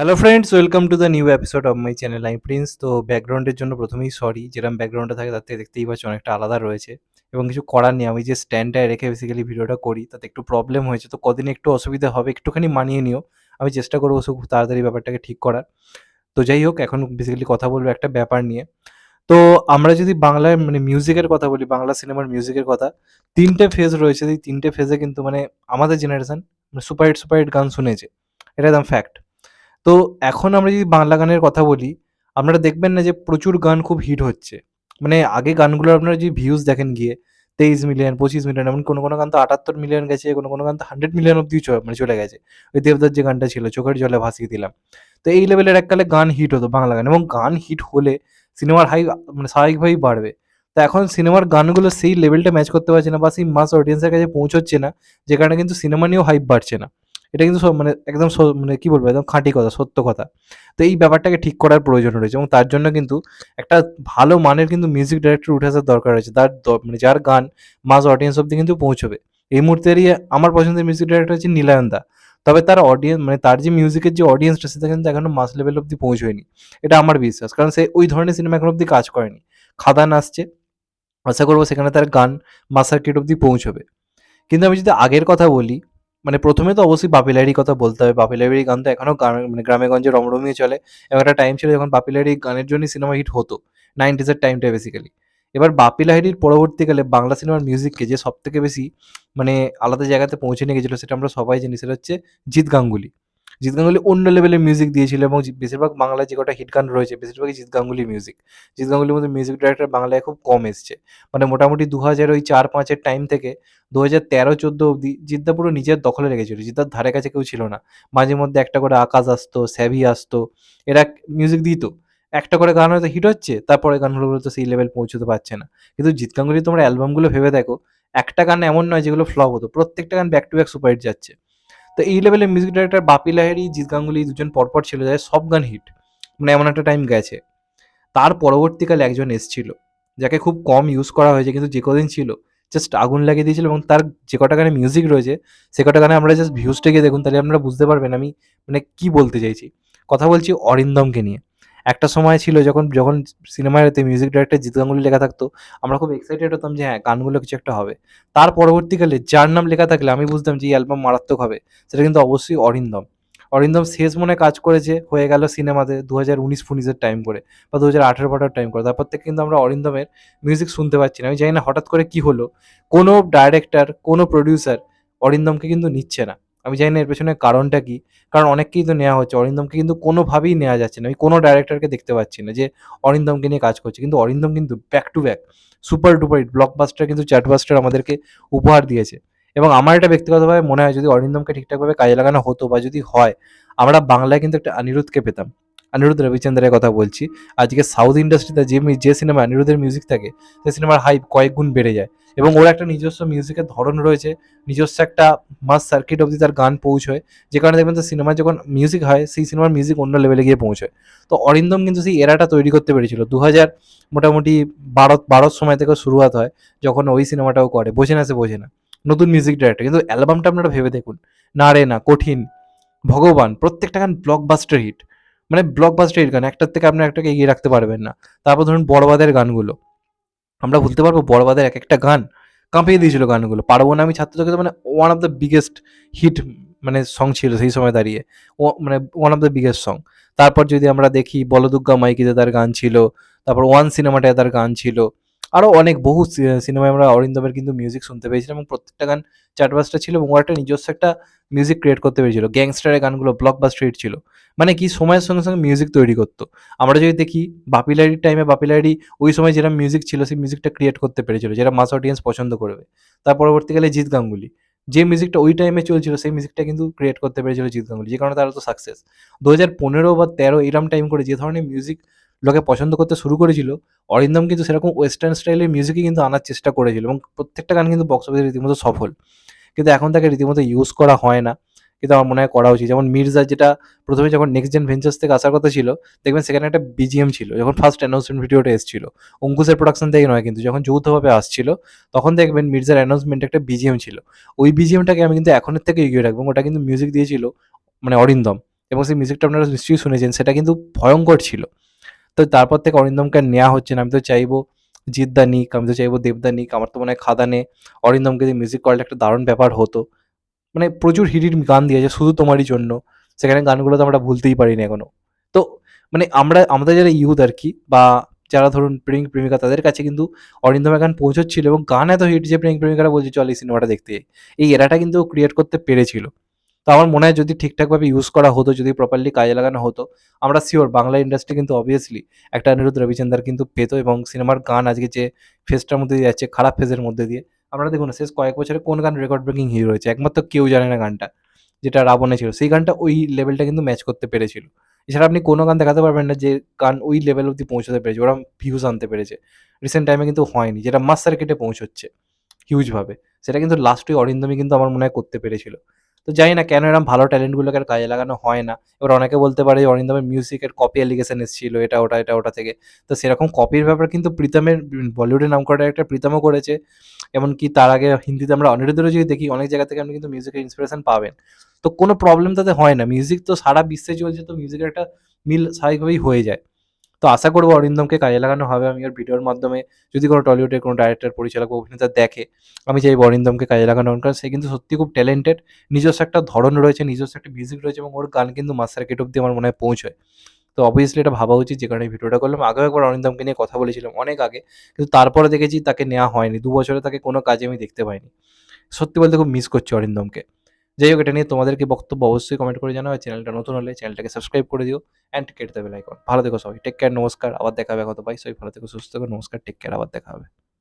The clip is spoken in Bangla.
Hello friends welcome to the new episode of my channel I Prince তো ব্যাকগ্রাউন্ডের জন্য প্রথমেই সরি যেরকম ব্যাকগ্রাউন্ডে থাকে তার থেকে দেখতেই পাচ্ছি অনেকটা আলাদা রয়েছে। এবং কিছু করার নেই, আমি যে স্ট্যান্ডটায় রেখে বেসিক্যালি ভিডিওটা করি, তাতে একটু প্রবলেম হয়েছে। তো কদিন একটু অসুবিধা হবে, একটুখানি মানিয়ে নিও। আমি চেষ্টা করব খুব তাড়াতাড়ি ব্যাপারটাকে ঠিক করার। তো যাই হোক, এখন বেসিক্যালি কথা বলব একটা ব্যাপার নিয়ে। তো আমরা যদি বাংলায় মানে মিউজিকের কথা বলি, বাংলা সিনেমার মিউজিকের কথা, তিনটে ফেজ রয়েছে। এই তিনটে ফেজে কিন্তু মানে আমাদের generation super hit super hit গান শুনেছে। এটা একদম ফ্যাক্ট তো এখন আমরা যদি বাংলা গানের কথা বলি, আপনারা দেখবেন না যে প্রচুর গান খুব হিট হচ্ছে। মানে আগে গানগুলোর আপনারা যদি ভিউজ দেখেন গিয়ে, তেইশ মিলিয়ন পঁচিশ মিলিয়ন এমন কোনো কোনো গান তো আটাত্তর মিলিয়ন গেছে, কোনো কোনো গান তো হান্ড্রেড মিলিয়ন অব্দি মানে চলে গেছে। ওই দেবদার যে গানটা ছিল, চোখের জলে ভাসিয়ে দিলাম। তো এই লেভেলের এককালে গান হিট হতো বাংলা গান, এবং গান হিট হলে সিনেমার হাই মানে স্বাভাবিকভাবেই বাড়বে। তো এখন সিনেমার গানগুলো সেই লেভেলটা ম্যাচ করতে পারছে না, বা সেই মাস অডিয়েন্সের কাছে পৌঁছচ্ছে না, যে কারণে কিন্তু সিনেমা নিয়েও হাইপ বাড়ছে না। এটা কিন্তু মানে একদম মানে কি বলব, একদম খাঁটি কথা, সত্য কথা। তো এই ব্যাপারটাকে ঠিক করার প্রয়োজন রয়েছে এবং তার জন্য কিন্তু একটা ভালো মানের কিন্তু মিউজিক ডাইরেক্টর উঠে আসার দরকার রয়েছে। তার মানে যার গান মাস অডিয়েন্স অব্দি কিন্তু পৌঁছবে। এই মুহূর্তেরই আমার পছন্দের মিউজিক ডাইরেক্টর হচ্ছে নীলায়ন দা। তবে তার অডিয়েন্স মানে তার যে মিউজিকের যে অডিয়েন্সটা সেটা কিন্তু এখনও মাস লেভেল অব্দি পৌঁছয়নি। এটা আমার বিশ্বাস, কারণ সে ওই ধরনের সিনেমা এখন অব্দি কাজ করেনি। খাদান আসছে আশা করব সেখানে তার গান মাস সার্কিট অব্দি পৌঁছবে। কিন্তু আমি যদি আগের কথা বলি মানে প্রথমে তো অবশ্যই বাপি লাহিড়ির কথা বলতে হবে। বাপি লাহিড়ির গান তো এখনও মানে গ্রামে গঞ্জে রমরমিয়ে চলে। এবং একটা টাইম ছিল যখন বাপিলারি গানের জন্যই সিনেমা হিট হতো। নাইনটিসের টাইমটা বেসিক্যালি এবার বাপি লাহিড়ির পরবর্তীকালে বাংলা সিনেমার মিউজিককে যে সব থেকে বেশি মানে আলাদা জায়গাতে পৌঁছে নিয়ে গেছিল সেটা আমরা সবাই জানি, সেটা হচ্ছে জিৎ গাঙ্গুলি। জিৎ গাঙ্গুলি অন্য লেভেলের মিউজিক দিয়েছিল এবং বেশিরভাগ বাংলায় যে কটা হিট গান রয়েছে, বেশিরভাগই জিৎ গাঙ্গুলি মিউজিক জিৎ গাঙ্গুলির মধ্যে মিউজিক ডাইরেক্টর বাংলায় খুব কম এসছে। মানে মোটামুটি দু হাজার ওই চার পাঁচের টাইম থেকে দু হাজার তেরো চোদ্দ অবধি জিদ্দা পুরো নিজের দখলে রেখেছিল জিদ্দার ধারে কাছে কেউ ছিল না। মাঝে মধ্যে একটা করে আকাশ আসতো, স্যাভি আসতো, এরা মিউজিক দিত। একটা করে গান হয়তো হিট হচ্ছে, তারপরে গানগুলো তো সেই লেভেল পৌঁছতে পারছে না। কিন্তু জিৎ গাঙ্গুলি তোমরা অ্যালবামগুলো ভেবে দেখো, একটা গান এমন নয় যেগুলো ফ্লপ হতো, প্রত্যেকটা গান back to back super hit যাচ্ছে। তো এই লেভেলে মিউজিক ডাইরেক্টর বাপি লাহেরি জিৎ গাঙ্গুলি দুজন পরপর ছিল যায়, সব গান হিট মানে এমন একটা টাইম গেছে। তার পরবর্তীকালে একজন এসছিল, যাকে খুব কম ইউজ করা হয়েছে, কিন্তু যে কদিন ছিল জাস্ট আগুন লাগিয়ে দিয়েছিল এবং তার যে কটা গানে মিউজিক রয়েছে, সে কটা গানে আমরা জাস্ট ভিউজটা গিয়ে দেখুন, তাহলে আপনারা বুঝতে পারবেন আমি মানে কি বলতে চাইছি। কথা বলছি অরিন্দমকে নিয়ে। একটা সময় ছিল যখন যখন সিনেমাতে মিউজিক ডাইরেক্টর জিৎ গাঙ্গুলি লেখা থাকতো, আমরা খুব এক্সাইটেড হতাম যে হ্যাঁ গানগুলো কিছু একটা হবে। তার পরবর্তীকালে যার নাম লেখা থাকলে আমি বুঝতাম যে এই অ্যালবাম মারাত্মক হবে, সেটা কিন্তু অবশ্যই অরিন্দম। অরিন্দম শেষ মনে কাজ করেছে, হয়ে গেল সিনেমাতে দু হাজার উনিশ ফুনিশের টাইম করে বা দু হাজার আঠেরো ফাটার টাইম করে। তারপর থেকে কিন্তু আমরা অরিন্দমের মিউজিক শুনতে পাচ্ছি না। আমি জানি না হঠাৎ করে কি হলো। কোনো ডাইরেক্টর কোনো প্রডিউসার অরিন্দমকে কিন্তু নিচ্ছে না। আমি জানি না এর পেছনে কারণটা কি। কারণ অনেককেই তো নেওয়া হচ্ছে। অরিন্দমকে কিন্তু কোনোভাবেই নেওয়া যাচ্ছে না। আমি কোনো ডাইরেক্টরকে দেখতে পাচ্ছি না যে অরিন্দমকে নিয়ে কাজ করছে। কিন্তু অরিন্দম কিন্তু back to back super duper hit blockbuster কিন্তু চ্যাটবাস্টার আমাদেরকে উপহার দিয়েছে। এবং আমার এটা ব্যক্তিগতভাবে মনে হয় যদি অরিন্দমকে ঠিকঠাকভাবে কাজে লাগানো হতো বা যদি হয়, আমরা বাংলায় কিন্তু একটা অনিরুদ্ধকে পেতাম। অনিরুদ্ধ রবিচন্দ্রের কথা বলছি। আজকে সাউথ ইন্ডাস্ট্রিতে যে যে সিনেমা অনিরুদ্ধের মিউজিক থাকে, সেই সিনেমার হাইপ কয়েক গুণ বেড়ে যায়। এবং ওর একটা নিজস্ব মিউজিকের ধরন রয়েছে, নিজস্ব একটা মাস সার্কিট অবধি তার গান পৌঁছয়, যে কারণে দেখবেন তো সিনেমা যখন মিউজিক হয়, সেই সিনেমার মিউজিক অন্য লেভেলে গিয়ে পৌঁছয়। তো অরিন্দম কিন্তু সেই এরাটা তৈরি করতে পেরেছিল। দু হাজার মোটামুটি বারো বারোর সময় থেকে শুরুয়াত হয়, যখন ওই সিনেমাটাও করে। বোঝে না সে বোঝে না। নতুন মিউজিক ডাইরেক্টর কিন্তু অ্যালবামটা আপনারা ভেবে দেখুন। না রে না, কঠিন। ভগবান, প্রত্যেকটা গান ব্লকবাস্টার হিট মানে ব্লকবাস্টার গান, একটার থেকে আপনি একটাকে এগিয়ে রাখতে পারবেন না। তারপর ধরুন বড়বাদের গানগুলো। আমরা ভুলতে পারব বড়বাদের এক একটা গান কাঁপিয়ে দিয়েছিল গানগুলো। পারব না আমি ছাত্রকে মানে one of the biggest hit মানে সং ছিল সেই সময় দাঁড়িয়ে। ও মানে one of the biggest song তারপর যদি আমরা দেখি বলদুগ্গা মাইকিতে তার গান ছিল, তারপর ওয়ান সিনেমাটায় তার গান ছিল আরও অনেক বহু সিনেমায় আমরা অরিন্দমের কিন্তু মিউজিক শুনতে পেয়েছিলাম এবং প্রত্যেকটা গান চার্টবাস্টার ছিল এবং ওর একটা নিজস্ব একটা মিউজিক ক্রিয়েট করতে পেরেছিল। গ্যাংস্টারের গানগুলো ব্লকবাস্টার হিট ছিল। মানে কি সময়ের সঙ্গে সঙ্গে মিউজিক তৈরি করতো। আমরা যদি দেখি বাপিলারির টাইমে বাপিলারি ওই সময় যেরকম মিউজিক ছিল, সেই মিউজিকটা ক্রিয়েট করতে পেরেছিল যেটা মাস অডিয়েন্স পছন্দ করবে। তার পরবর্তীকালে জিৎ গাঙ্গুলি। যে মিউজিকটা ওই টাইমে চলছিল, সেই মিউজিকটা কিন্তু ক্রিয়েট করতে পেরেছিল জিৎ গাঙ্গুলি, যে কারণে তারা তো সাকসেস দু হাজার পনেরো বা তেরো এরম টাইম করে যে ধরনের মিউজিক লোকে পছন্দ করতে শুরু করেছিল, অরিন্দম কিন্তু সেরকম ওয়েস্টার্ন স্টাইলের মিউজিকই কিন্তু আনার চেষ্টা করেছিল এবং প্রত্যেকটা গান কিন্তু বক্স অফিসে রীতিমতো সফল। কিন্তু এখন তাকে রীতিমতো ইউজ করা হয় না। কিন্তু আমার মনে হয় করা উচিত। যেমন মির্জা যেটা প্রথমে যখন নেক্সট জেন ভেঞ্চার্স থেকে আসার কথা ছিল, দেখবেন সেখানে একটা বিজিএম ছিল, যখন ফার্স্ট অ্যানাউন্সমেন্ট ভিডিওটা এসেছিল। অঙ্কুশের প্রোডাকশন থেকে নয় কিন্তু, যখন যৌথভাবে আসছিল, তখন দেখবেন মির্জার অ্যানাউন্সমেন্ট একটা বিজিএম ছিল। ওই বিজিএমটাকে আমি কিন্তু এখনের থেকে এগিয়ে রাখব, ওটা কিন্তু মিউজিক দিয়েছিল মানে অরিন্দম। এবং সেই মিউজিকটা আপনারা নিশ্চয়ই শুনেছেন, সেটা কিন্তু ভয়ঙ্কর ছিল। তো তারপর থেকে অরিন্দমকে নেওয়া হচ্ছে না। আমি তো চাইব জিদ্দা নিক আমি তো চাইব দেবদা নিক আমার তো মনে হয় খাদানে অরিন্দমকে দিয়ে মিউজিক করাটা একটা দারুণ ব্যাপার হতো। মানে প্রচুর হিট গান দিয়েছে শুধু তোমারই জন্য। সেখানে গানগুলো তো আমরা ভুলতেই পারিনি এখনও। তো মানে আমরা, আমাদের যারা ইউথ আর কি, বা যারা ধরুন প্রেমিক, প্রেমিকা, তাদের কাছে কিন্তু অরিন্দমের গান পৌঁছচ্ছিল এবং গান এত হিট যে প্রেমিক, প্রেমিকারা বলছে, চল এই সিনেমাটা দেখতে এই এরাটা কিন্তু ক্রিয়েট করতে পেরেছিল। তো আমার মনে হয় যদি ঠিকঠাকভাবে ইউজ করা হতো, যদি প্রপারলি কাজে লাগানো হতো, আমরা শিওর বাংলা ইন্ডাস্ট্রি কিন্তু অবভিয়াসলি একটা অনিরুদ্ধ রবিচন্দ্র কিন্তু পেতো এবং সিনেমার গান আজকে যে ফেজটার মধ্যে দিয়ে যাচ্ছে, খারাপ ফেজের মধ্যে দিয়ে আপনারা দেখুন, শেষ কয়েক বছরে কোন গান রেকর্ড ব্রেকিং হিট হয়েছে? একমাত্র কেউ জানে না গানটা, যেটা রাবণে ছিল। সেই গানটা ওই লেভেলটা কিন্তু ম্যাচ করতে পেরেছিল। এছাড়া আপনি কোনো গান দেখাতে পারবেন না যে গান ওই লেভেল অবধি পৌঁছাতে পেরেছে। ওরা ভিউজ আনতে পেরেছে। রিসেন্ট টাইমে কিন্তু হয়নি, যেটা মাস সার্কিটে পৌঁছচ্ছে হিউজভাবে সেটা কিন্তু লাস্ট ওই অরিন্দমই কিন্তু আমার মনে হয় করতে পেরেছিল। তো জানি না কেন এরকম ভালো ট্যালেন্টগুলোকে আর কাজে লাগানো হয় না। এবার অনেকে বলতে পারে অরিন্দমের মিউজিকের কপি অ্যালিগেশন এসেছিল, এটা, ওটা এটা, ওটা থেকে। তো সেরকম কপির ব্যাপার কিন্তু প্রীতমের বলিউডে নাম করা একটা প্রীতমও করেছে। এমনকি তার আগে হিন্দিতে আমরা অনিরুদ্ধেরও যদি দেখি, অনেক জায়গা থেকে আপনি কিন্তু মিউজিকের ইন্সপিরেশন পাবেন। তো কোনো প্রবলেম তাতে হয় না। মিউজিক তো সারা বিশ্বে চলছে, তো মিউজিকের একটা মিল স্বাভাবিকভাবেই হয়ে যায়। তো আশা করব অরিন্দমকে কাজে লাগানো হবে। আমি ওর ভিডিওর মাধ্যমে যদি কোনো টলিউডের কোনো ডাইরেক্টর পরিচালক অভিনেতা দেখে, আমি চাইব অরিন্দমকে কাজে লাগানো কারণ সে কিন্তু সত্যি খুব ট্যালেন্টেড নিজস্ব একটা ধরন রয়েছে, নিজস্ব একটা মিউজিক রয়েছে এবং ওর গান কিন্তু মাস সার্কিট অব্দি আমার মনে হয় পৌঁছয়। তো অবভিয়াসলি এটা ভাবা উচিত যে কারণে ভিডিওটা করলাম। আগেও একবার অরিন্দমকে নিয়ে কথা বলেছিলাম অনেক আগে, কিন্তু তারপরে দেখেছি তাকে নেওয়া হয়নি। দু বছরে তাকে কোনো কাজে আমি দেখতে পাইনি। সত্যি বলতে খুব মিস করছি অরিন্দমকে। যাই হোক এটা নিয়ে তোমাদেরকে বক্তব্য অবশ্যই কমেন্ট করে জানাও চ্যানেলটা নতুন হলে চ্যানেলটাকে সাবস্ক্রাইব করে দিও অ্যান্ড কেটে দেবে লাইকন ভালো দেখো সবাই টেক কেয়ার নমস্কার, আবার দেখা হবে কত পাই সবাই ভালো থেকো, সুস্থ থেকো, নমস্কার টেক কেয়ার আবার দেখা হবে।